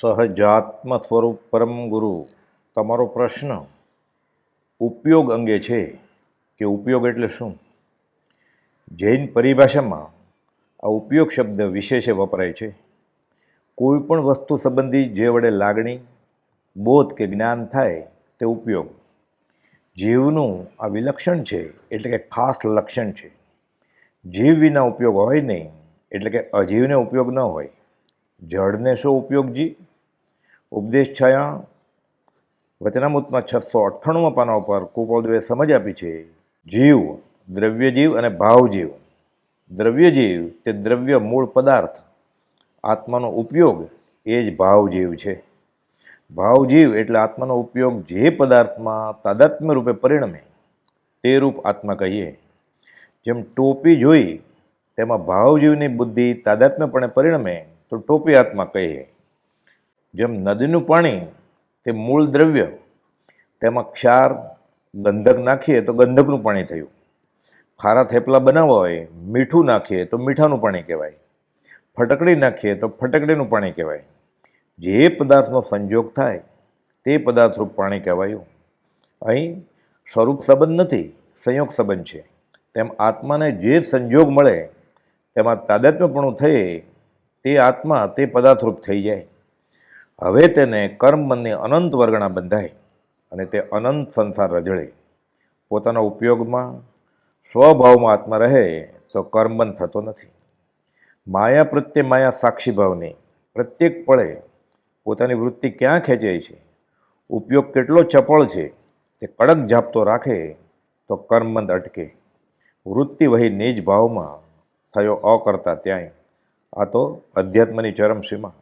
સહજાત્મ સ્વરૂપ પરમ ગુરુ, તમારો પ્રશ્ન ઉપયોગ અંગે છે કે ઉપયોગ એટલે શું? જૈન પરિભાષામાં આ ઉપયોગ શબ્દ વિશેષે વપરાય છે. કોઈ પણ વસ્તુ સંબંધી જે વડે લાગણી, બોધ કે જ્ઞાન થાય તે ઉપયોગ. જીવનું આ વિલક્ષણ છે એટલે કે ખાસ લક્ષણ છે. જીવ વિના ઉપયોગ હોય નહીં એટલે કે અજીવને ઉપયોગ ન હોય. જળને શું ઉપયોગજી? ઉપદેશ છાયા વચનામૃતમાં છસો અઠ્ઠાણુંમાં પાના ઉપર કુપોદવે સમજ આપી છે, જીવ દ્રવ્ય જીવ અને ભાવ જીવ દ્રવ્ય જીવ તે દ્રવ્ય મૂળ પદાર્થ. આત્માનો ઉપયોગ એ જ ભાવ જીવ છે. ભાવ જીવ એટલે આત્માનો ઉપયોગ જે પદાર્થમાં તાદાત્મ્ય રૂપે પરિણમે, તે રૂપ આત્મા કહીએ. જેમ ટોપી જોઈ, તેમાં ભાવજીવની બુદ્ધિ તાદાત્મ્યપણે પરિણમે, તો ટોપી આત્મા કહીએ. જેમ નદીનું પાણી તે મૂળ દ્રવ્ય, તેમાં ક્ષાર, ગંધક નાખીએ તો ગંધકનું પાણી થયું. ખારા થેપલા બનાવવા હોય મીઠું નાખીએ તો મીઠાનું પાણી કહેવાય. ફટકડી નાખીએ તો ફટકડીનું પાણી કહેવાય. જે પદાર્થનો સંજોગ થાય, તે પદાર્થરૂપ પાણી કહેવાયું. અહીં સ્વરૂપ સંબંધ નથી, સંયોગ સંબંધ છે. તેમ આત્માને જે સંજોગ મળે, તેમાં તાદાત્મ્યપણું થઈ તે આત્મા તે પદાર્થરૂપ થઈ જાય. હવે તેને કર્મબંધની અનંત વર્ગણા બંધાય અને તે અનંત સંસાર રજળે પોતાના ઉપયોગમાં, સ્વભાવમાં આત્મા રહે તો કર્મબંધ થતો નથી. માયા પ્રત્યે માયા સાક્ષી ભાવની પ્રત્યેક પળે પોતાની વૃત્તિ ક્યાં ખેંચાય છે? ઉપયોગ કેટલો ચપળ છે? તે કડક જાપતો રાખે તો કર્મબંધ અટકે. વૃત્તિ વહી નિજ ભાવમાં થયો અકર્તા ત્યાંય. આ તો અધ્યાત્મની ચરમસીમા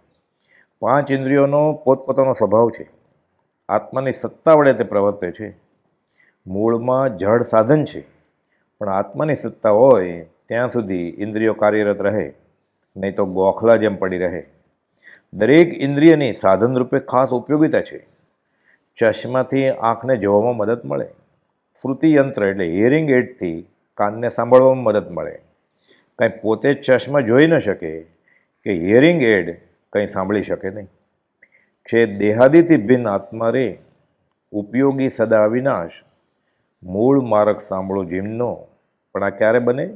પાંચ ઇન્દ્રિયોનો પોતપોતાનો સ્વભાવ છે. આત્માની સત્તા વડે તે પ્રવર્તે છે. મૂળમાં જળ સાધન છે. પણ આત્માની સત્તા હોય ત્યાં સુધી ઇન્દ્રિયો કાર્યરત રહે, નહીં તો ગોખલા જેમ પડી રહે. દરેક ઇન્દ્રિયની સાધન રૂપે ખાસ ઉપયોગિતા છે. ચશ્માથી આંખને જોવામાં મદદ મળે. શ્રુતિયંત્ર એટલે હિયરિંગ એડથી કાનને સાંભળવામાં મદદ મળે. કાંઈ પોતે ચશ્મા જોઈ ન શકે કે હિયરિંગ એડ કંઈ સાંભળી શકે નહીં. છે દેહાદિથી ભિન્ન આત્મા રે, ઉપયોગી સદા અવિનાશ. મૂળ માર્ગ સાંભળો જીમનો પણ આ ક્યારે બને?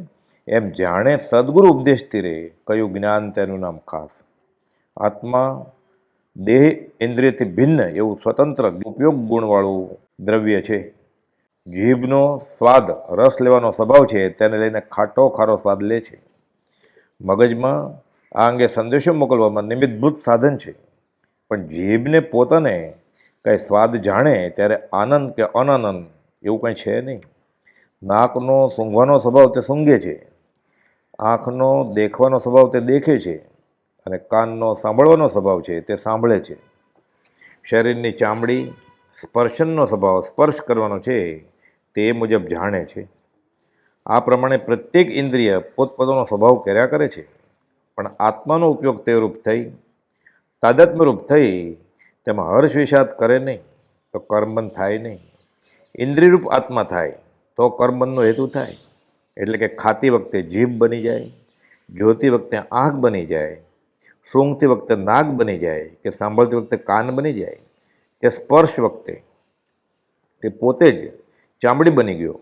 એમ જાણે સદગુરુ ઉપદેશથી રે, કયું જ્ઞાન તેનું નામ ખાસ. આત્મા દેહ ઇન્દ્રિયથી ભિન્ન એવું સ્વતંત્ર ઉપયોગ ગુણવાળું દ્રવ્ય છે. જીભનો સ્વાદ, રસ લેવાનો સ્વભાવ છે, તેને લઈને ખાટો ખારો સ્વાદ લે છે. મગજમાં આ અંગે સંદેશો મોકલવામાં નિમિત્તભૂત સાધન છે. પણ જીભને પોતાને કંઈ સ્વાદ જાણે ત્યારે આનંદ કે અનાનંદ એવું કંઈ છે નહીં. નાકનો સૂંઘવાનો સ્વભાવ તે સૂંઘે છે. આંખનો દેખવાનો સ્વભાવ તે દેખે છે. અને કાનનો સાંભળવાનો સ્વભાવ છે તે સાંભળે છે. શરીરની ચામડી સ્પર્શનનો સ્વભાવ સ્પર્શ કરવાનો છે તે મુજબ જાણે છે. આ પ્રમાણે પ્રત્યેક ઇન્દ્રિય પોતપોતાનો સ્વભાવ કર્યા કરે છે. પણ આત્માનો ઉપયોગ તે રૂપ થઈ તાદાત્મ્યરૂપ થઈ, તેમાં હર્ષ વિષાદ કરે નહીં, તો કર્મબંધ થાય નહીં. ઇન્દ્રિયરૂપ આત્મા થાય, તો કર્મબંધનો હેતુ થાય. એટલે કે ખાતી વખતે જીભ બની જાય, જોતી વખતે આંખ બની જાય, સૂંઘતી વખતે નાક બની જાય, કે સાંભળતી વખતે કાન બની જાય, કે સ્પર્શ વખતે, તે પોતે જ ચામડી બની ગયો,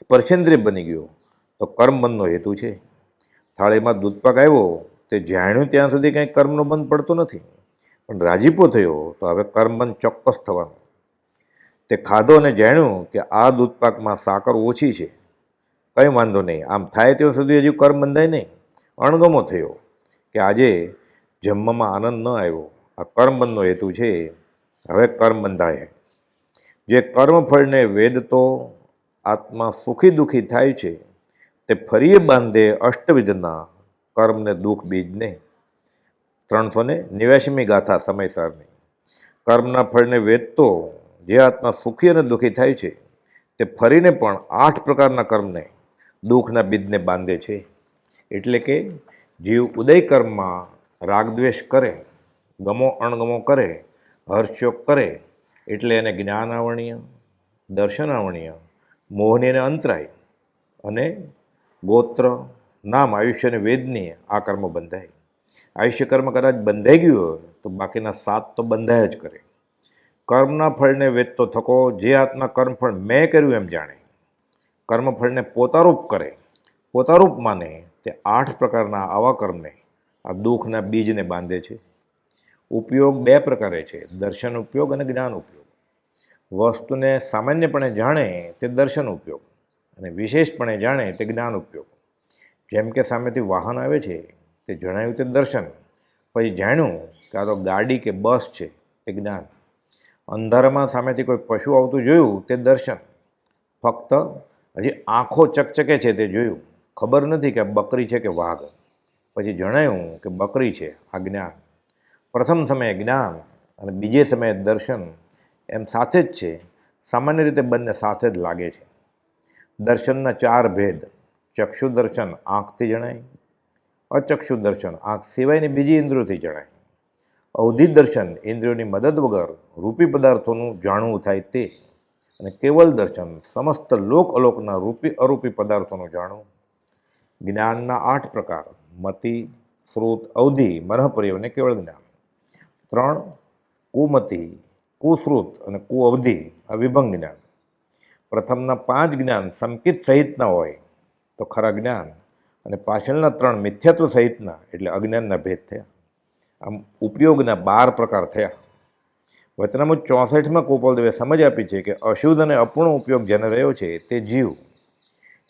સ્પર્શેન્દ્રિય બની ગયો, તો કર્મબંધનો હેતુ છે. થાળીમાં દૂધપાક આવ્યો, તે જાણ્યું ત્યાં સુધી કંઈ કર્મનો બંધ પડતો નથી. પણ રાજીપો થયો, તો હવે કર્મબંધ ચોક્કસ થવાનો. તે ખાધો અને જાણ્યું કે આ દૂધપાકમાં સાકર ઓછી છે. કંઈ વાંધો નહીં, આમ થાય ત્યાં સુધી હજુ કર્મ બંધાય નહીં. અણગમો થયો કે આજે જમવામાં આનંદ ન આવ્યો. આ કર્મબંધનો હેતુ છે, હવે કર્મ બંધાય. જે કર્મફળને વેદતો આત્મા સુખી દુઃખી થાય છે તે ફરીએ બાંધે અષ્ટવિધના કર્મને દુઃખ બીજને. ત્રણસો ને નેવ્યાસીમી ગાથા સમયસરની. કર્મના ફળને વેચતો જે આત્મા સુખી અને દુઃખી થાય છે, તે ફરીને પણ આઠ પ્રકારના કર્મને દુઃખના બીજને બાંધે છે. એટલે કે જીવ ઉદય કર્મમાં રાગદ્વેષ કરે, ગમો અણગમો કરે, હર્ષયોગ કરે, એટલે એને જ્ઞાન આવણીય દર્શન આવણીય મોહની અને અંતરાય અને ગોત્ર, નામ, આયુષ્ય અને વેદની આ કર્મ બંધાય. આયુષ્ય કર્મ કદાચ બંધાઈ ગયું હોય, તો બાકીના સાત તો બંધાય જ કરે. કર્મના ફળને વેચતો થકો, જે આત્મા કર્મફળ મેં કર્યું એમ જાણે. કર્મફળને પોતારૂપ કરે, પોતારૂપ માને, તે આઠ પ્રકારના આવા કર્મને, આ દુઃખના બીજને બાંધે છે. ઉપયોગ બે પ્રકારે છે, દર્શન ઉપયોગ અને જ્ઞાન ઉપયોગ. વસ્તુને સામાન્યપણે જાણે, તે દર્શન ઉપયોગ. અને વિશેષપણે જાણે તે જ્ઞાન ઉપયોગ. જેમ કે સામેથી વાહન આવે છે, તે જણાયું તે દર્શન. પછી જાણ્યું કે આ તો ગાડી કે બસ છે, તે જ્ઞાન. અંધારામાં સામેથી કોઈ પશુ આવતું જોયું, તે દર્શન. ફક્ત હજી આંખો ચકચકે છે તે જોયું. ખબર નથી કે બકરી છે કે વાઘ. પછી જણાયું કે બકરી છે, આ જ્ઞાન. પ્રથમ સમયે જ્ઞાન અને બીજે સમયે દર્શન એમ સાથે જ છે. સામાન્ય રીતે બંને સાથે જ લાગે છે. દર્શનના ચાર ભેદ. ચક્ષુ દર્શન આંખથી જણાય, અચક્ષુ દર્શન આંખ સિવાયની બીજી ઇન્દ્રિયોથી જણાય. અવધિ દર્શન ઇન્દ્રિયોની મદદ વગર રૂપી પદાર્થોનું જાણવું થાય તે અને કેવલ દર્શન સમસ્ત લોક અલોકના રૂપી અરૂપી પદાર્થોનું જાણવું. જ્ઞાનના આઠ પ્રકાર, મતિ શ્રુત અવધિ મનઃપર્યવ અને કેવળ જ્ઞાન. ત્રણ, કુમતિ કુશ્રુત અને કુઅવધિ આ વિભંગ જ્ઞાન. પ્રથમના પાંચ જ્ઞાન સંકિત સહિતના હોય તો ખરા જ્ઞાન. અને પાછળના ત્રણ મિથ્યાત્વ સહિતના એટલે અજ્ઞાનના ભેદ થયા. આમ ઉપયોગના બાર પ્રકાર થયા. વચનામું ચોસઠમાં ગોપાલદેવે સમજ આપી છે કે અશુદ્ધ અને અપૂર્ણ ઉપયોગ જેને રહ્યો છે તે જીવ.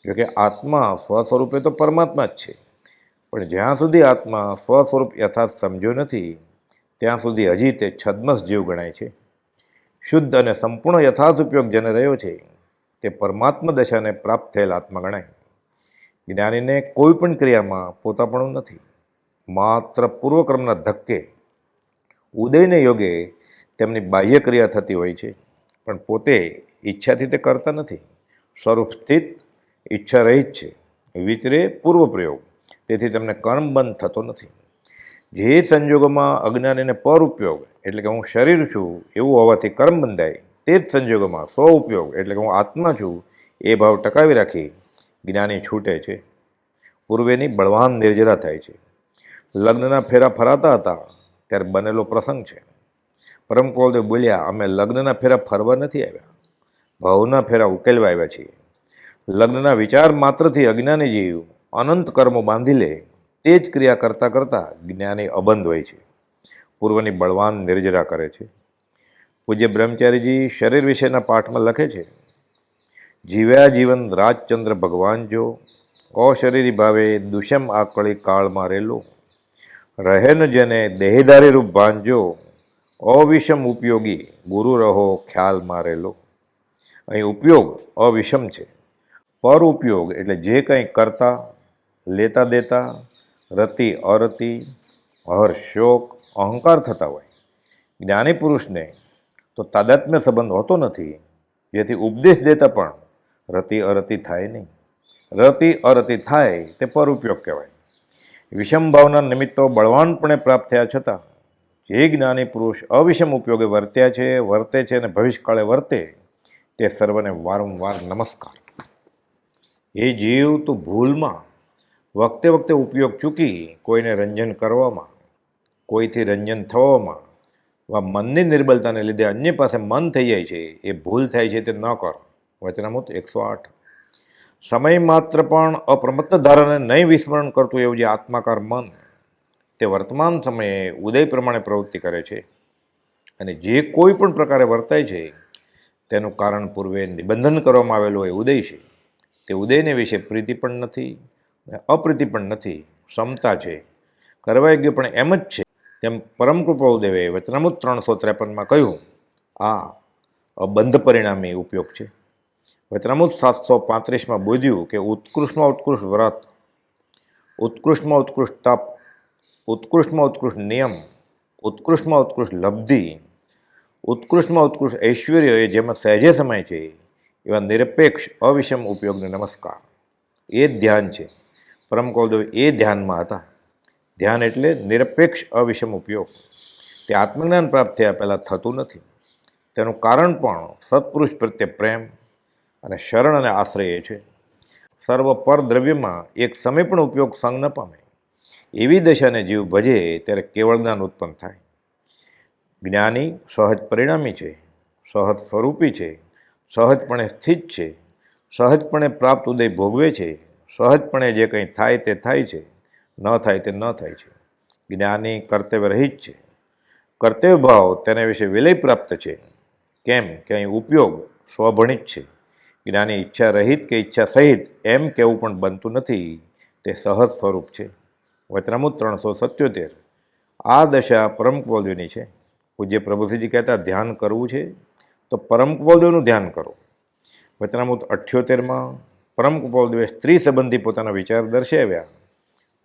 જોકે આત્મા સ્વસ્વરૂપે તો પરમાત્મા જ છે. પણ જ્યાં સુધી આત્મા સ્વસ્વરૂપ યથાર્થ સમજ્યો નથી, ત્યાં સુધી હજી તે છદ્મસ જીવ ગણાય છે. શુદ્ધ અને સંપૂર્ણ યથાર્થ ઉપયોગ જેને રહ્યો છે તે પરમાત્મા દશાને પ્રાપ્ત થયેલ આત્મા ગણાય. જ્ઞાનીને કોઈ પણ ક્રિયામાં પોતાપણું નથી. માત્ર પૂર્વક્રમના ધક્કે, ઉદયને યોગે તેમની બાહ્ય ક્રિયા થતી હોય છે. પણ પોતે ઈચ્છાથી તે કરતા નથી. સ્વરૂપ સ્થિત ઈચ્છા રહિત છે. વિચરે પૂર્વ પ્રયોગ. તેથી તેમને કર્મ બંધ થતો નથી. જે સંજોગોમાં અજ્ઞાનીને પર ઉપયોગ એટલે કે હું શરીર છું, એવું હોવાથી કર્મ બંધાય તે જ સંજોગોમાં સ્વ ઉપયોગ એટલે કે હું આત્મા છું, એ ભાવ ટકાવી રાખી જ્ઞાની છૂટે છે. પૂર્વેની બળવાન નિર્જરા થાય છે. લગ્નના ફેરા ફરાતા હતા, ત્યારે બનેલો પ્રસંગ છે. પરમ કોલદેવ બોલ્યા, અમે લગ્નના ફેરા ફરવા નથી આવ્યા. ભાવના ફેરા ઉકેલવા આવ્યા છીએ. લગ્નના વિચાર માત્રથી અજ્ઞાની જીવ અનંત કર્મો બાંધી લે, તે જ ક્રિયા કરતાં કરતાં જ્ઞાની અબંધ હોય છે. પૂર્વની બળવાન નિર્જરા કરે છે. પૂજ્ય બ્રહ્મચારીજી શરીર વિશેના પાઠમાં લખે છે, જીવ્યા જીવન રાજચંદ્ર ભગવાન જો, અશરીરી ભાવે દુષમ આકળી કાળમાં મારેલો રહેન જેને દેહધારી રૂપ ભાંજો અવિષમ ઉપયોગી ગુરુ રહો ખ્યાલ મારેલો અહીં ઉપયોગ અવિષમ છે. પર ઉપયોગ એટલે જે કંઈ કરતા, લેતા દેતા, રતિ અરતિ હર્ષ શોક અહંકાર થતા હોય. જ્ઞાની પુરુષને તો તાદાત્મ્ય સંબંધ હોતો નથી. જેથી ઉપદેશ દેતા પણ રતિ અરતિ થાય નહીં. રતિ અરતિ થાય તે પર ઉપયોગ કહેવાય. વિષમ ભાવના નિમિત્તો બળવાનપણે પ્રાપ્ત થયા છતાં જે જ્ઞાની પુરુષ અવિષમ ઉપયોગે વર્ત્યા છે, વર્તે છે અને ભવિષ્યકાળે વર્તે, તે સર્વને વારંવાર નમસ્કાર. એ જીવ, તો ભૂલમાં વખતે વખતે ઉપયોગ ચૂકી કોઈને રંજન કરવામાં, કોઈથી રંજન થવામાં મનની નિર્બલતાને લીધે અન્ય પાસે મન થઈ જાય છે, એ ભૂલ થાય છે તે ન કર. વચનામૃત એકસો આઠ. સમય માત્ર પણ અપ્રમત્ત ધારાને નહીં વિસ્મરણ કરતું એવું જે આત્માકાર મન, તે વર્તમાન સમયે ઉદય પ્રમાણે પ્રવૃત્તિ કરે છે. અને જે કોઈ પણ પ્રકારે વર્તાય છે, તેનું કારણ પૂર્વે નિબંધન કરવામાં આવેલું એ ઉદય છે. તે ઉદયને વિશે પ્રીતિ પણ નથી અપ્રીતિ પણ નથી ક્ષમતા છે. કરવા યોગ્ય પણ એમ જ છે. તેમ પરમ કૃપાઉદેવે વચનામૃત ત્રણસો ત્રેપનમાં કહ્યું, આ અબંધ પરિણામે ઉપયોગ છે. વચનામૃત સાતસો પાંત્રીસમાં બોધ્યું કે ઉત્કૃષ્ટમાં ઉત્કૃષ્ટ વ્રત, ઉત્કૃષ્ટમાં ઉત્કૃષ્ટ તપ, ઉત્કૃષ્ટમાં ઉત્કૃષ્ટ નિયમ, ઉત્કૃષ્ટમાં ઉત્કૃષ્ટ લબ્ધિ, ઉત્કૃષ્ટમાં ઉત્કૃષ્ટ ઐશ્વર્ય એ જેમાં સહેજે સમય છે, એવા નિરપેક્ષ, અવિષમ ઉપયોગને નમસ્કાર. એ જ ધ્યાન છે. પરમ કૌદેવ એ ધ્યાનમાં હતા. ધ્યાન એટલે નિરપેક્ષ અવિષમ ઉપયોગ. તે આત્મજ્ઞાન પ્રાપ્ત થયા પહેલાં થતું નથી. તેનું કારણ પણ સત્પુરુષ પ્રત્યે પ્રેમ અને શરણ અને આશ્રય છે. સર્વ પર દ્રવ્યમાં એક સમય પણ ઉપયોગ સંગ ન પામે. એવી દશાને જીવ ભજે ત્યારે કેવળ જ્ઞાન ઉત્પન્ન થાય. જ્ઞાની સહજ પરિણામી છે, સહજ સ્વરૂપી છે, સહજપણે સ્થિત છે, સહજપણે પ્રાપ્ત ઉદય ભોગવે છે, સહજપણે જે કંઈ થાય તે થાય છે. ન થાય તે ન થાય છે. જ્ઞાની કર્તવ્ય રહિત છે. કર્તવ્ય ભાવ તેના વિશે વિલય પ્રાપ્ત છે. કેમ? કે અહીં ઉપયોગ સ્વભણિત છે. જ્ઞાની ઈચ્છા રહિત કે ઈચ્છા સહિત એમ કહેવું પણ બનતું નથી. તે સહજ સ્વરૂપ છે. વચનામુત ત્રણસો સત્યોતેર. આ દશા પરમ છે. પૂજ્ય પ્રભુસિંહજી કહેતા ધ્યાન કરવું છે તો પરમ કપોલદેવનું ધ્યાન કરો. વચનામૃત અઠ્યોતેરમાં પરમ કપોલદેવે સ્ત્રી સંબંધી પોતાના વિચાર દર્શાવ્યા.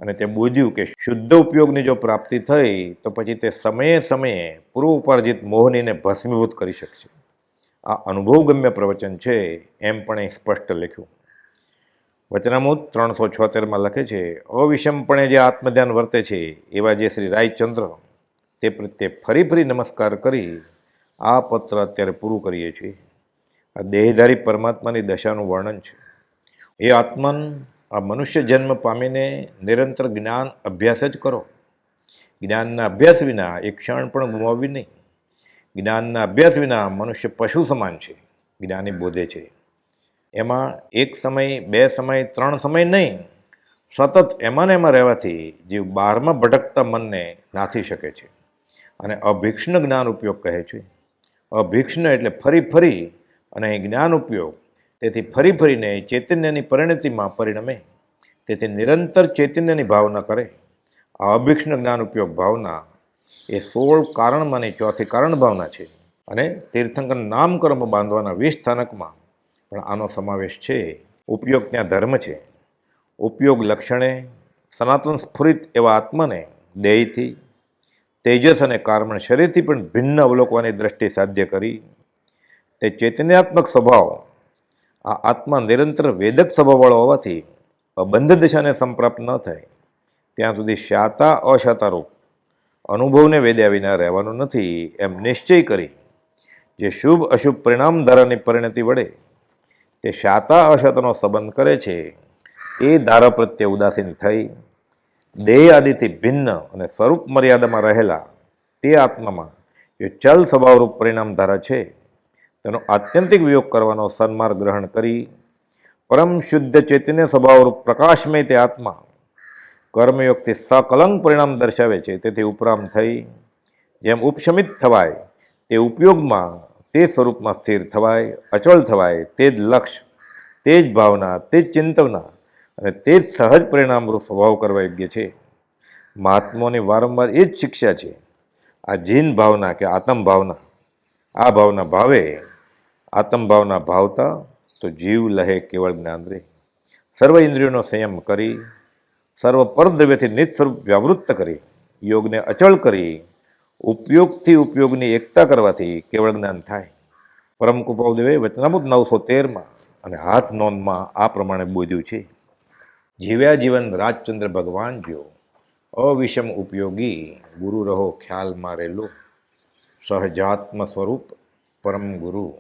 અને તે બોધ્યું કે શુદ્ધ ઉપયોગની જો પ્રાપ્તિ થઈ, તો પછી તે સમયે સમયે પૂર્વ ઉપાર્જિત મોહનીને ભસ્મીભૂત કરી શકશે. આ અનુભવગમ્ય પ્રવચન છે એમ પણ એ સ્પષ્ટ લખ્યું. વચનામૂત ત્રણસો છોતેરમાં લખે છે, અવિષમપણે જે આત્મધ્યાન વર્તે છે, એવા જે શ્રી રાયચંદ્ર તે પ્રત્યે ફરી ફરી નમસ્કાર કરી આ પત્ર અત્યારે પૂરું કરીએ છીએ. આ દેહધારી પરમાત્માની દશાનું વર્ણન છે. એ આત્મન આ મનુષ્ય જન્મ પામીને નિરંતર જ્ઞાન અભ્યાસ જ કરો. જ્ઞાનના અભ્યાસ વિના એક ક્ષણ પણ ગુમાવવી નહીં. જ્ઞાનના અભ્યાસ વિના મનુષ્ય પશુ સમાન છે, જ્ઞાની બોધે છે. એમાં એક સમય, બે સમય, ત્રણ સમય નહીં, સતત એમાં ને એમાં રહેવાથી જીવ બહારમાં ભટકતા મનને નાથી શકે છે અને અભિક્ષણ જ્ઞાન ઉપયોગ કહે છે. અભિક્ષણ એટલે ફરી ફરી અને જ્ઞાન ઉપયોગ તેથી ફરી ફરીને ચૈતન્યની પરિણતિમાં પરિણમે. તેથી નિરંતર ચૈતન્યની ભાવના કરે. આ અભિક્ષણ જ્ઞાન ઉપયોગ ભાવના એ સોળ કારણમાંની ચોથી કારણ ભાવના છે. અને તીર્થંકર નામકર્મ બાંધવાના વીસ સ્થાનકમાં પણ આનો સમાવેશ છે. ઉપયોગ ત્યાં ધર્મ છે. ઉપયોગ લક્ષણે સનાતન સ્ફુરિત એવા આત્માને દેહથી, તેજસ અને કાર્મણ શરીરથી પણ ભિન્ન અવલોકવાની દ્રષ્ટિ સાધ્ય કરી. તે ચૈતન્યાત્મક સ્વભાવ આ આત્મા નિરંતર વેદક સ્વભાવવાળો હોવાથી અબંધ દિશાને સંપ્રાપ્ત ન થાય. ત્યાં સુધી શાતા અશાતારૂપ અનુભવને વેદ્યા વિના રહેવાનું નથી એમ નિશ્ચય કરી જે શુભ અશુભ પરિણામ ધારાની પરિણતિ વડે તે શાતા અશાતાનો સંબંધ કરે છે એ ધારા પ્રત્યે ઉદાસીન થઈ દેહ આદિથી ભિન્ન અને સ્વરૂપ મર્યાદામાં રહેલા તે આત્મામાં જે ચલ સ્વભાવરૂપ પરિણામ ધારા છે તેનો આત્યંતિક વિયોગ કરવાનો સન્માર્ગ ગ્રહણ કરી પરમ શુદ્ધ ચૈતન્ય સ્વભાવરૂપ પ્રકાશમય તે આત્મા કર્મયોગથી સકલંક પરિણામ દર્શાવે છે. તેથી ઉપરામ થઈ જેમ ઉપશમિત થવાય તે ઉપયોગમાં તે સ્વરૂપમાં સ્થિર થવાય, અચળ થવાય, તે જ લક્ષ્ય તે જ ભાવના, તે જ ચિંતવના અને તે જ સહજ પરિણામરૂપ સ્વભાવ કરવા યોગ્ય છે. મહાત્માઓની વારંવાર એ જ શિક્ષા છે. આ જીન ભાવના કે આત્મ ભાવના, આ ભાવના ભાવે આત્મ ભાવના ભાવતા તો જીવ લહે કેવળ જ્ઞાન રે. સર્વ ઇન્દ્રિયોનો સંયમ કરી, સર્વ પરદ્રવ્યથી નિસ્વરૂપ વ્યાવૃત્ત કરી, યોગને અચળ કરી, ઉપયોગથી ઉપયોગની એકતા કરવાથી કેવળ જ્ઞાન થાય. પરમ કૃપાદેવે વચનામુદ નવસો તેરમાં અને હાથ નોંધમાં આ પ્રમાણે બોધ્યું છે. જીવ્યા જીવન રાજચંદ્ર ભગવાન જો અવિષમ ઉપયોગી ગુરુ રહો ખ્યાલમાં રહેલો સહજાત્મ સ્વરૂપ પરમ ગુરુ